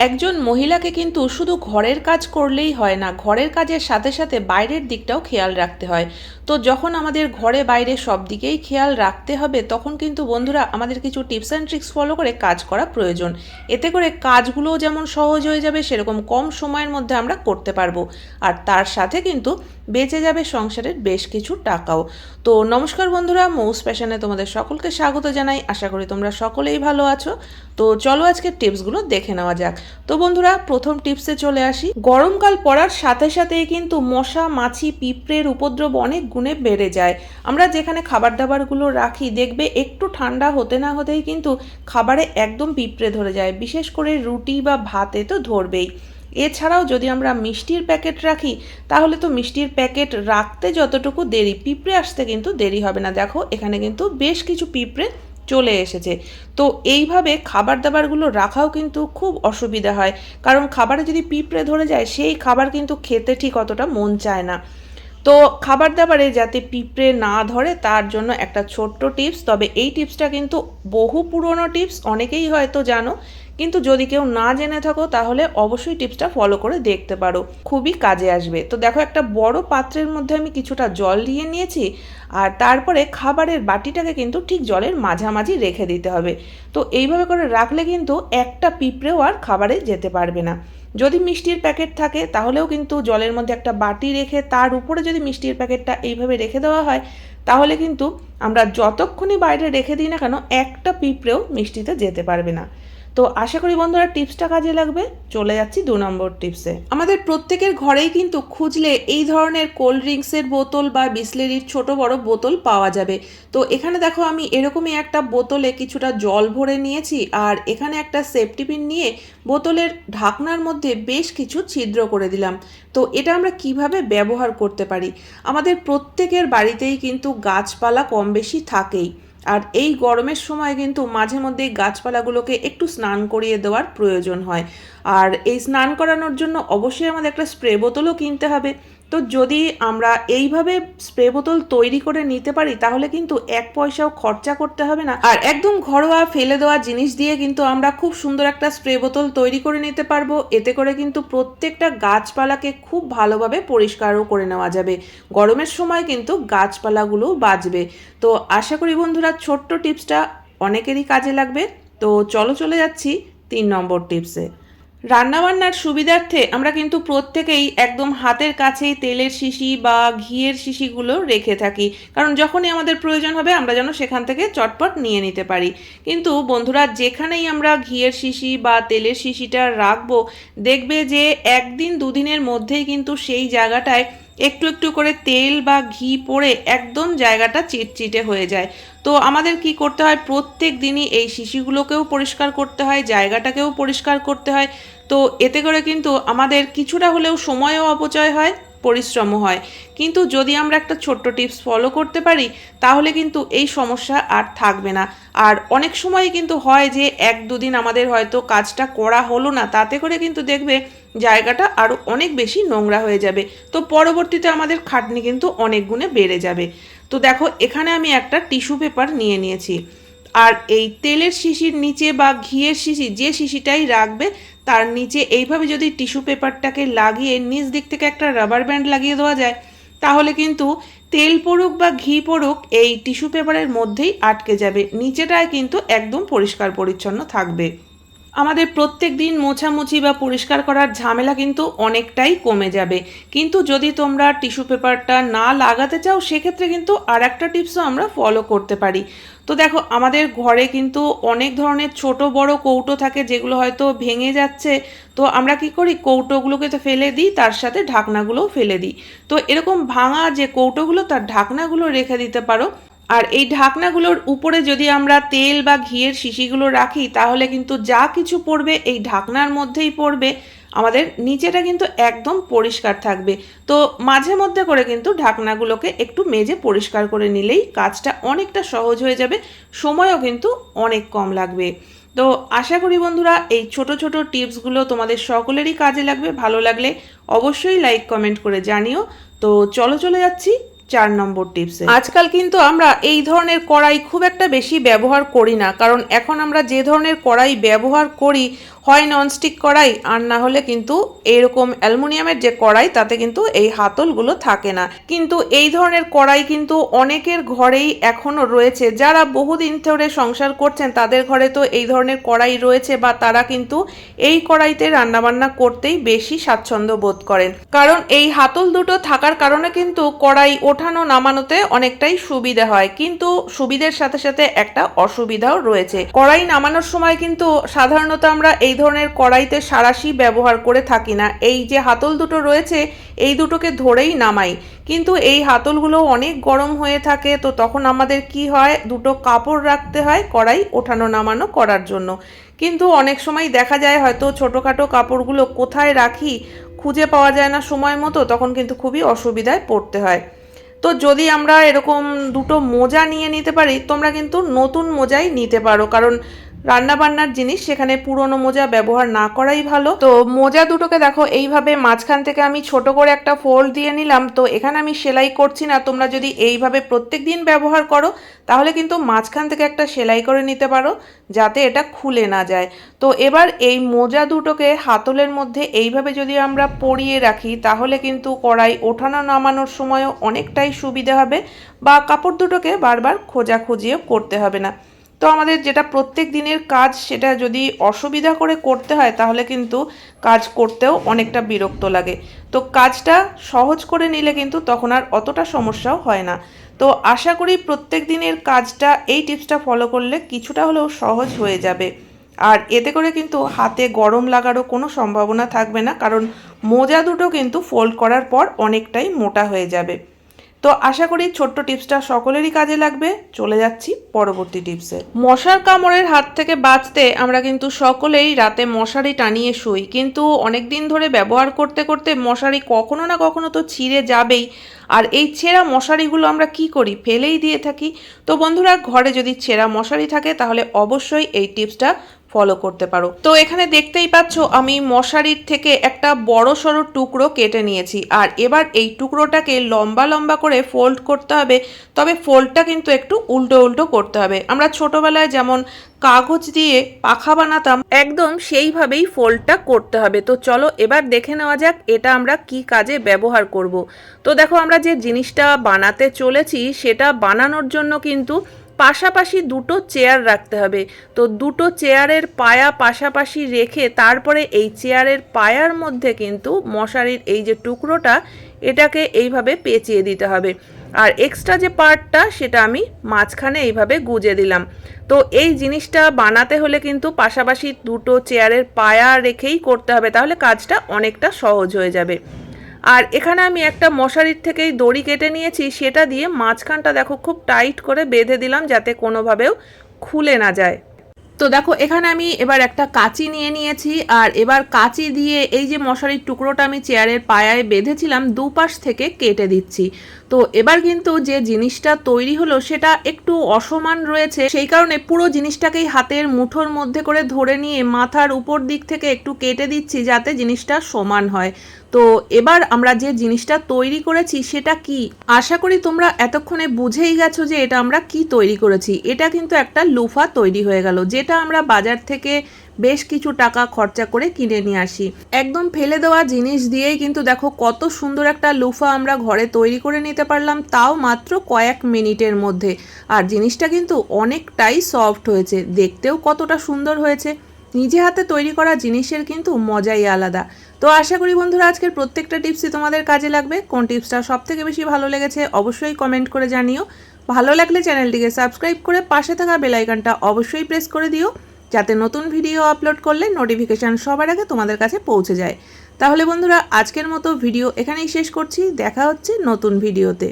একজন মহিলাকে কিন্তু শুধু ঘরের কাজ করলেই হয় না, ঘরের কাজের সাথে সাথে বাইরের দিকটাও খেয়াল রাখতে হয়। তো যখন আমাদের ঘরে বাইরে সব দিকেই খেয়াল রাখতে হবে, তখন কিন্তু বন্ধুরা আমাদের কিছু টিপস অ্যান্ড ট্রিক্স ফলো করে কাজ করা প্রয়োজন। এতে করে কাজগুলোও যেমন সহজ হয়ে যাবে, সেরকম কম সময়ের মধ্যে আমরা করতে পারব। আর তার সাথে কিন্তু বেঁচে যাবে সংসারের বেশ কিছু টাকাও। তো নমস্কার বন্ধুরা, মৌস প্যাশনে তোমাদের সকলকে স্বাগত জানাই। আশা করি তোমরা সকলেই ভালো আছো। তো চলো আজকের টিপসগুলো দেখে নেওয়া যাক। তো বন্ধুরা, প্রথম টিপসে চলে আসি। গরমকাল পড়ার সাথে সাথেই কিন্তু মশা, মাছি, পিঁপড়ের উপদ্রব অনেক গুণে বেড়ে যায়। আমরা যেখানে খাবার দাবারগুলো রাখি, দেখবে একটু ঠান্ডা হতে না হতেই কিন্তু খাবারে একদম পিঁপড়ে ধরে যায়। বিশেষ করে রুটি বা ভাতে তো ধরবেই। এছাড়াও যদি আমরা মিষ্টির প্যাকেট রাখি, তাহলে তো মিষ্টির প্যাকেট রাখতে যতটুকু দেরি, পিঁপড়ে আসতে কিন্তু দেরি হবে না। দেখো, এখানে কিন্তু বেশ কিছু পিঁপড়ে চলে এসেছে। তো এইভাবে খাবার দাবারগুলো রাখাও কিন্তু খুব অসুবিধা হয়। কারণ খাবারে যদি পিঁপড়ে ধরে যায়, সেই খাবার কিন্তু খেতে ঠিক অতটা মন চায় না। তো খাবার দাবারে যাতে পিঁপড়ে না ধরে, তার জন্য একটা ছোট্ট টিপস। তবে এই টিপসটা কিন্তু বহু পুরনো টিপস, অনেকেই হয়তো জানো। কিন্তু যদি কেউ না জেনে থাকো, তাহলে অবশ্যই টিপসটা ফলো করে দেখতে পারো। খুবই কাজে আসবে। তো দেখো, একটা বড় পাত্রের মধ্যে আমি কিছুটা জল দিয়ে নিয়েছি, আর তারপরে খাবারের বাটিটাকে কিন্তু ঠিক জলের মাঝামাঝি রেখে দিতে হবে। তো এইভাবে করে রাখলে কিন্তু একটা পিঁপড়েও আর খাবারে যেতে পারবে না। যদি মিষ্টির প্যাকেট থাকে, তাহলেও কিন্তু জলের মধ্যে একটা বাটি রেখে, তার উপরে যদি মিষ্টির প্যাকেটটা এইভাবে রেখে দেওয়া হয়, তাহলে কিন্তু আমরা যতক্ষণই বাইরে রেখে দিই না কেন, একটা পিঁপড়েও মিষ্টিতে যেতে পারবে না। তো আশা করি বন্ধুরা টিপসটা কাজে লাগবে। চলে যাচ্ছি দু নম্বর টিপসে। আমাদের প্রত্যেকের ঘরেই কিন্তু খুঁজলে এই ধরনের কোল্ড ড্রিঙ্কসের বোতল বা বিসলেরির ছোট বড় বোতল পাওয়া যাবে। তো এখানে দেখো আমি এরকমই একটা বোতলে কিছুটা জল ভরে নিয়েছি আর এখানে একটা সেফটি পিন নিয়ে বোতলের ঢাকনার মধ্যে বেশ কিছু ছিদ্র করে দিলাম। তো এটা আমরা কীভাবে ব্যবহার করতে পারি? আমাদের প্রত্যেকের বাড়িতেই কিন্তু গাছপালা কম বেশি থাকেই। আর এই গরমের সময় কিন্তু মাঝে মধ্যে গাছপালাগুলোকে একটু স্নান করিয়ে দেওয়ার প্রয়োজন হয়। আর এই স্নান করানোর জন্য অবশ্যই আমাদের একটা স্প্রে বোতলও কিনতে হবে। তো যদি আমরা এইভাবে স্প্রে বোতল তৈরি করে নিতে পারি, তাহলে কিন্তু এক পয়সাও খরচা করতে হবে না। আর একদম ঘরোয়া ফেলে দেওয়া জিনিস দিয়ে কিন্তু আমরা খুব সুন্দর একটা স্প্রে বোতল তৈরি করে নিতে পারব। এতে করে কিন্তু প্রত্যেকটা গাছপালাকে খুব ভালোভাবে পরিষ্কারও করে নেওয়া যাবে। গরমের সময় কিন্তু গাছপালাগুলো বাঁচবে তো আশা করি বন্ধুরা, ছোট্ট টিপসটা অনেকেরই কাজে লাগবে। তো চলো চলে যাচ্ছি তিন নম্বর টিপসে। রান্নাবান্নার সুবিধার্থে আমরা কিন্তু প্রত্যেকেই একদম হাতের কাছেই তেলের শিশি বা ঘিয়ের শিশিগুলো রেখে থাকি। কারণ যখনই আমাদের প্রয়োজন হবে, আমরা যেন সেখান থেকে চটপট নিয়ে নিতে পারি। কিন্তু বন্ধুরা, যেখানেই আমরা ঘিয়ের শিশি বা তেলের শিশিটা রাখব, দেখবে যে একদিন, দুদিনের মধ্যেই কিন্তু সেই জায়গাটায় একটু একটু করে তেল বা ঘি পড়ে একদম জায়গাটা চিটচিটে হয়ে যায়। তো আমাদের কি করতে হয়? প্রত্যেক দিনই এই শিশিগুলোকেও পরিষ্কার করতে হয়, জায়গাটাকেও পরিষ্কার করতে হয়। তো এতে করে কিন্তু আমাদের কিছুটা হলেও সময়ও অপচয় হয়। পরিশ্রমও হয়। কিন্তু যদি আমরা একটা ছোট্ট টিপস ফলো করতে পারি, তাহলে কিন্তু এই সমস্যা আর থাকবে না। আর অনেক সময় কিন্তু হয় যে এক দুদিন আমাদের হয়তো কাজটা করা হলো না, তাতে করে কিন্তু দেখবে জায়গাটা আরও অনেক বেশি নোংরা হয়ে যাবে। তো পরবর্তীতে আমাদের খাটনি কিন্তু অনেক গুণে বেড়ে যাবে। তো দেখো, এখানে আমি একটা টিস্যু পেপার নিয়ে নিয়েছি। আর এই তেলের শিশির নিচে বা ঘিয়ের শিশি যে শিশিটাই রাখবে, তার নিচে এইভাবে যদি টিস্যু পেপারটাকে লাগিয়ে নিচ দিক থেকে একটা রাবার ব্যান্ড লাগিয়ে দেওয়া যায়, তাহলে কিন্তু তেল পড়ুক বা ঘি পড়ুক, এই টিস্যু পেপারের মধ্যেই আটকে যাবে। নিচেটায় কিন্তু একদম পরিষ্কার পরিচ্ছন্ন থাকবে। আমাদের প্রত্যেক দিন মোছামুছি বা পরিষ্কার করার ঝামেলা কিন্তু অনেকটাই কমে যাবে। কিন্তু যদি তোমরা টিস্যু পেপারটা না লাগাতে চাও, সেক্ষেত্রে কিন্তু আর একটা টিপসও আমরা ফলো করতে পারি। তো দেখো, আমাদের ঘরে কিন্তু অনেক ধরনের ছোট বড় কৌটো থাকে যেগুলো হয়তো ভেঙে যাচ্ছে। তো আমরা কি করি, কৌটোগুলোকে তো ফেলে দিই, তার সাথে ঢাকনাগুলোও ফেলে দিই। তো এরকম ভাঙা যে কৌটোগুলো, তার ঢাকনাগুলো রেখে দিতে পারো। আর এই ঢাকনাগুলোর উপরে যদি আমরা তেল বা ঘিয়ের শিশিগুলো রাখি, তাহলে কিন্তু যা কিছু পড়বে এই ঢাকনার মধ্যেই পড়বে। আমাদের নিচেটা কিন্তু একদম পরিষ্কার থাকবে। তো মাঝে মধ্যে করে কিন্তু ঢাকনাগুলোকে একটু মেজে পরিষ্কার করে নিলেই কাজটা অনেকটা সহজ হয়ে যাবে, সময়ও কিন্তু অনেক কম লাগবে। তো আশা করি বন্ধুরা, এই ছোট ছোট টিপসগুলো তোমাদের সকলেরই কাজে লাগবে, ভালো লাগলে অবশ্যই লাইক, কমেন্ট করে জানিও। তো চলো চলে যাচ্ছি চার নম্বর টিপসে। আজকাল কিন্তু আমরা এই ধরনের কড়াই খুব একটা বেশি ব্যবহার করি না, কারণ এখন আমরা যে ধরনের কড়াই ব্যবহার করি হয় ননস্টিক কড়াই, আর না হলে কিন্তু এইরকম অ্যালুমিনিয়ামের যে কড়াই, তাতে কিন্তু এই হাতলগুলো থাকে না। কিন্তু এই ধরনের কড়াই কিন্তু অনেকের ঘরেই এখনও রয়েছে। যারা বহুদিন ধরে সংসার করছেন, তাদের ঘরে তো এই ধরনের কড়াই রয়েছে বা তারা কিন্তু এই কড়াইতে রান্নাবান্না করতেই বেশি স্বাচ্ছন্দ্য বোধ করেন। কারণ এই হাতল দুটো থাকার কারণে কিন্তু কড়াই ওঠানো নামানোতে অনেকটাই সুবিধা হয়। কিন্তু সুবিধের সাথে সাথে একটা অসুবিধাও রয়েছে। কড়াই নামানোর সময় কিন্তু সাধারণত আমরা এই ধরনের কড়াইতে সারাশি ব্যবহার করে থাকি না। এই যে হাতল দুটো রয়েছে, এই দুটোকে ধরেই নামাই। কিন্তু এই হাতলগুলো অনেক গরম হয়ে থাকে, তো তখন আমাদের কি হয়? দুটো কাপড় রাখতে হয় কড়াই ওঠানো নামানো করার জন্য। কিন্তু অনেক সময় দেখা যায় হয়তো ছোটোখাটো কাপড়গুলো কোথায় রাখি, খুঁজে পাওয়া যায় না সময় মতো, তখন কিন্তু খুবই অসুবিধায় পড়তে হয়। তো যদি আমরা এরকম দুটো মোজা নিয়ে নিতে পারি, তোমরা কিন্তু নতুন মোজাই নিতে পারো। কারণ রান্না বান্নার জিনিস সেখানে পুরনো মোজা ব্যবহার না করাই ভালো। তো মোজা দুটোকে দেখো, এইভাবে মাঝখান থেকে আমি ছোট করে একটা ফোল্ড দিয়ে নিলাম। তো এখানে আমি সেলাই করছি না, তোমরা যদি এইভাবে প্রত্যেক দিন ব্যবহার করো, তাহলে কিন্তু মাঝখান থেকে একটা সেলাই করে নিতে পারো, যাতে এটা খুলে না যায়। তো এবার এই মোজা দুটোকে হাতলের মধ্যে এইভাবে যদি আমরা পরিয়ে রাখি, তাহলে কিন্তু কড়াই ওঠানো নামানোর সময়ও অনেকটাই সুবিধা হবে, বা কাপড় দুটোকে বারবার খোঁজাখুঁজিও করতে হবে না। তো আমাদের যেটা প্রত্যেক দিনের কাজ সেটা যদি অসুবিধা করে করতে হয়, তাহলে কিন্তু কাজ করতেও অনেকটা বিরক্ত লাগে। তো কাজটা সহজ করে নিলে কিন্তু তখন আর অতটা সমস্যাও হয় না। তো আশা করি প্রত্যেক দিনের কাজটা এই টিপসটা ফলো করলে কিছুটা হলেও সহজ হয়ে যাবে। আর এতে করে কিন্তু হাতে গরম লাগারও কোনো সম্ভাবনা থাকবে না, কারণ মোজা দুটো কিন্তু ফোল্ড করার পর অনেকটাই মোটা হয়ে যাবে। তো আশা করি ছোট্ট টিপসটা সকলেরই কাজে লাগবে। চলে যাচ্ছি পরবর্তী টিপসে। মশার কামড়ের হাত থেকে বাঁচতে আমরা কিন্তু সকলেই রাতে মশারি টানিয়ে শুই। কিন্তু অনেক দিন ধরে ব্যবহার করতে করতে মশারি কখনো না কখনো তো ছিঁড়ে যাবেই। আর এই ছেঁড়া মশারিগুলো আমরা কি করি? ফেলেই দিয়ে থাকি। তো বন্ধুরা, ঘরে যদি ছেঁড়া মশারি থাকে তাহলে অবশ্যই এই টিপসটা ফলো করতে পারো। তো এখানে দেখতেই পাচ্ছ, আমি মশারির থেকে একটা বড় সড়ো টুকরো কেটে নিয়েছি। আর এবার এই টুকরোটাকে লম্বা লম্বা করে ফোল্ড করতে হবে, তবে ফোল্ডটা কিন্তু একটু উল্টো উল্টো করতে হবে। আমরা ছোটবেলায় যেমন কাগজ দিয়ে পাখা বানাতাম, একদম সেইভাবেই ফোল্ডটা করতে হবে। তো চলো এবার দেখে নেওয়া যাক, এটা আমরা কি কাজে ব্যবহার করব। তো দেখো, আমরা যে জিনিসটা বানাতে চলেছি, সেটা বানানোর জন্য কিন্তু পাশাপাশি দুটো চেয়ার রাখতে হবে। তো দুটো চেয়ারের পায়া পাশাপাশি রেখে তারপরে এই চেয়ারের পায়ার মধ্যে কিন্তু মশারির এই যে টুকরোটা, এটাকে এইভাবে পেঁচিয়ে দিতে হবে। আর এক্সট্রা যে পার্টটা, সেটা আমি মাঝখানে এইভাবে গুজে দিলাম। তো এই জিনিসটা বানাতে হলে কিন্তু পাশাপাশি দুটো চেয়ারের পায়া রেখেই করতে হবে, তাহলে কাজটা অনেকটা সহজ হয়ে যাবে। আর এখানে আমি একটা মশারির থেকেই দড়ি কেটে নিয়েছি, সেটা দিয়ে মাঝখানটা দেখো খুব টাইট করে বেঁধে দিলাম যাতে কোনোভাবেও খুলে না যায়। তো দেখো, এখানে আমি এবার একটা কাঁচি নিয়ে নিয়েছি, আর এবার কাঁচি দিয়ে এই যে মশারির টুকরোটা আমি চেয়ারের পায়ায় বেঁধেছিলাম, দুপাশ থেকে কেটে দিচ্ছি। তো এবার কিন্তু যে জিনিসটা তৈরি হলো সেটা একটু অসমান রয়েছে, সেই কারণে পুরো জিনিসটাকেই হাতের মুঠোর মধ্যে করে ধরে নিয়ে মাথার উপর দিক থেকে একটু কেটে দিচ্ছি যাতে জিনিসটা সমান হয়। তো এবার আমরা যে জিনিসটা তৈরি করেছি সেটা কি? আশা করি তোমরা এতক্ষণে বুঝেই গেছো যে এটা আমরা কি তৈরি করেছি। এটা কিন্তু একটা লুফা তৈরি হয়ে গেল, যেটা আমরা বাজার থেকে বেশ কিছু টাকা খরচা করে কিনে নিয়ে আসি। একদম ফেলে দেওয়া জিনিস দিয়েই কিন্তু দেখো কত সুন্দর একটা লুফা আমরা ঘরে তৈরি করে নিতে পারলাম তাও মাত্র কয়েক মিনিটের মধ্যে। আর জিনিসটা কিন্তু অনেকটাই সফট হয়েছে, দেখতেও কতটা সুন্দর হয়েছে। নিজে হাতে তৈরি করা জিনিসের কিন্তু মজাই আলাদা। তো আশা করি বন্ধুরা আজকের প্রত্যেকটা টিপসই তোমাদের কাজে লাগবে। কোন টিপসটা সব থেকে বেশি ভালো লেগেছে অবশ্যই কমেন্ট করে জানিও। ভালো লাগলে চ্যানেলটিকে সাবস্ক্রাইব করে পাশে থাকা বেলাইকানটা অবশ্যই প্রেস করে দিও। যাতে নতুন ভিডিও আপলোড করলে নোটিফিকেশান সবার আগে তোমাদের কাছে পৌঁছে যায়। তাহলে বন্ধুরা, আজকের মতো ভিডিও এখানেই শেষ করছি। দেখা হচ্ছে নতুন ভিডিওতে